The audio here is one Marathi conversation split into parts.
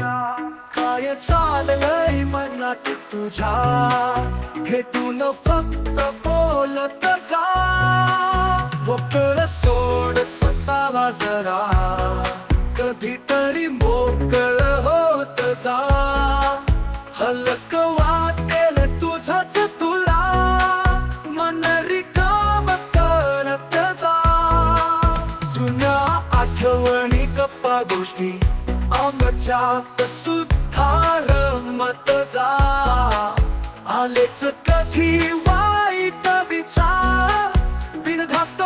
काय चाललंय मनात तुझ्या? भेटून फक्त बोलत जा. मोकळ सोड स्वतःला जरा. कधीतरी मोकळ होत जा. हलक वाटेल तुझच तुला. मन रिकाम करत जा. जुन्या आठवणी गप्पा गोष्टी. कचात सुद्धा रमत जा. आलेच कधी वाईट विचार बिनधास्त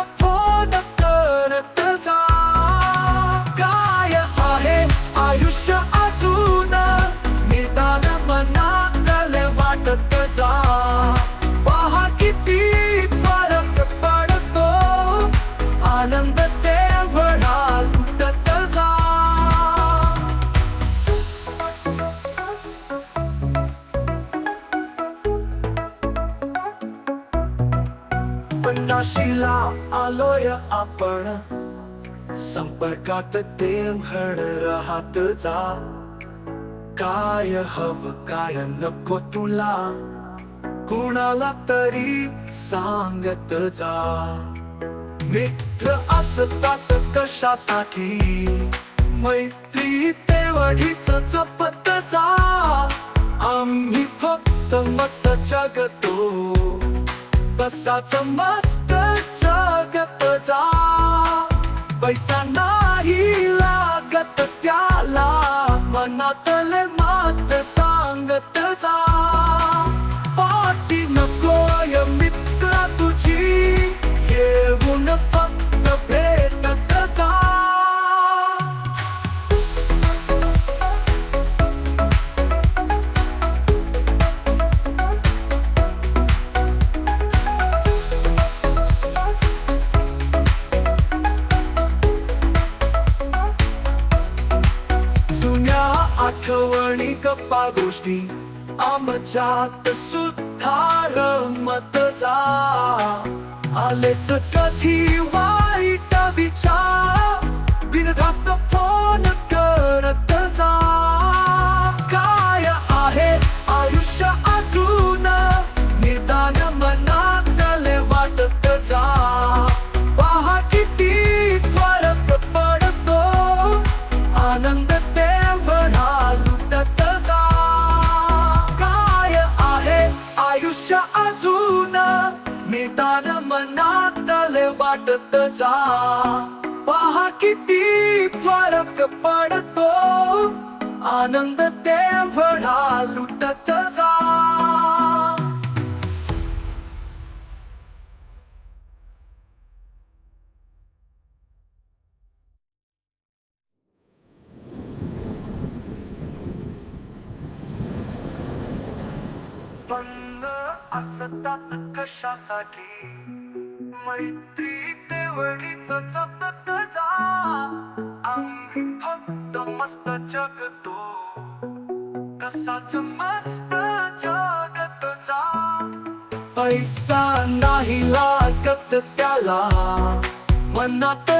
काशीला आलोय आपण. संपर्कात ते घड राहत जा. काय हवं काय नको तुला. कुणाला तरी सांगत जा. मित्र असतात कशासाठी? मैत्री तेवढीच जपत जा. आम्ही फक्त मस्त जगतो. तसाच मस्त मनातले मात सांगत जा. आठवणी गप्पा गोष्टी आमच्यात सुद्धा रमत जा. आलेच कधी वाईट विचार बिनधास्त वाटत जा पहा किती फरक पडतो. आनंद तेवढा लुटत जा बंद असतात कशासाठी? मैत्री तेवढीच जपत जा. आम्ही फक्त मस्त जगतो. तसाच मस्त जगत जा. पैसा नाही लागत त्याला. मनात